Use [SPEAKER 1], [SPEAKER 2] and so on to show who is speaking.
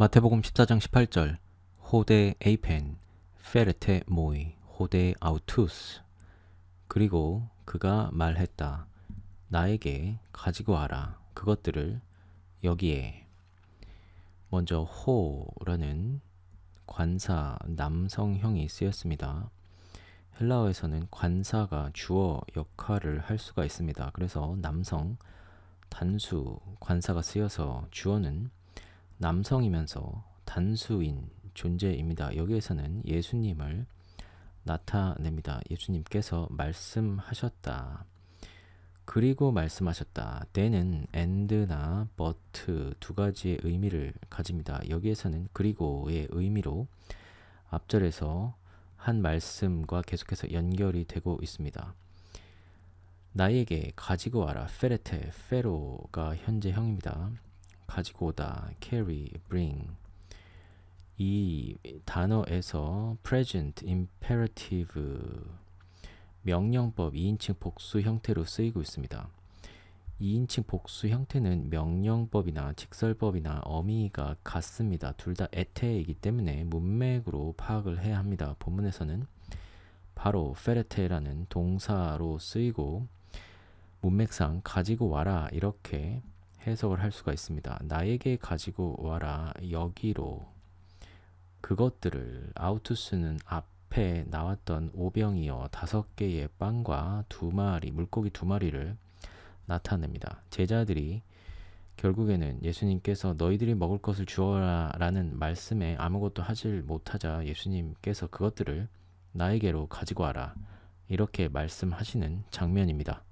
[SPEAKER 1] 마태복음 14장 18절 호데 에이펜 페르테 모이 호데 아우투스 그리고 그가 말했다 나에게 가지고 와라 그것들을 여기에 먼저 호라는 관사 남성형이 쓰였습니다. 헬라어에서는 관사가 주어 역할을 할 수가 있습니다. 그래서 남성 단수 관사가 쓰여서 주어는 남성이면서 단수인 존재입니다. 여기에서는 예수님을 나타냅니다. 예수님께서 말씀하셨다. 그리고 말씀하셨다. 때는 and나 but 두 가지의 의미를 가집니다. 여기에서는 그리고의 의미로 앞절에서 한 말씀과 계속해서 연결이 되고 있습니다. 나에게 가지고 와라. 페레테, 페로가 현재형입니다. 가지고 오다, carry, bring. 이 단어에서 present, imperative, 명령법 2인칭 복수 형태로 쓰이고 있습니다. 2인칭 복수 형태는 명령법이나 직설법이나 어미가 같습니다. 둘 다 에테이기 때문에 문맥으로 파악을 해야 합니다. 본문에서는 바로 페레테라는 동사로 쓰이고 문맥상 가지고 와라 이렇게 해석을 할 수가 있습니다. 나에게 가지고 와라 여기로 그것들을 아우투스는 앞에 나왔던 오병이어 다섯 개의 빵과 두 마리 물고기 두 마리를 나타냅니다. 제자들이 결국에는 예수님께서 너희들이 먹을 것을 주어라 라는 말씀에 아무것도 하질 못하자 예수님께서 그것들을 나에게로 가지고 와라 이렇게 말씀하시는 장면입니다.